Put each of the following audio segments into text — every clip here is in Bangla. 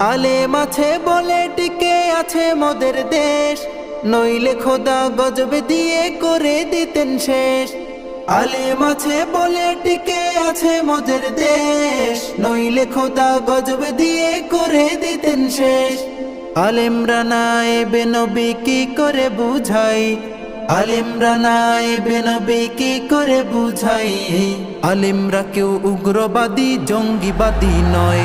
আলেম আছে বলে টিকে আছে মোদের দেশ, নইলে খোদা গজবে দিয়ে করে দিতেন শেষ। আলেম আছে বলে টিকে আছে মোদের দেশ, নইলে খোদা গজবে দিয়ে করে দিতেন শেষ। আলেমরা নাই বেনবী কি করে বুঝাই? আলেমরা নাই বেনবী কি করে বুঝাই? আলেমরা কেউ উগ্রবাদী, জঙ্গিবাদী নয়।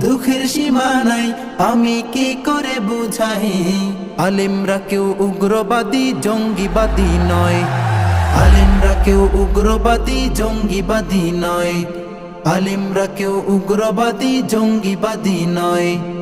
দুঃখের সীমা নাই, আমি কি করে বুঝাই? আলেমরা কেউ উগ্রবাদী, জঙ্গিবাদী নয়। আলেমরা কেউ উগ্রবাদী, জঙ্গিবাদী নয়। আলেমরা কেউ উগ্রবাদী, জঙ্গিবাদী নয়।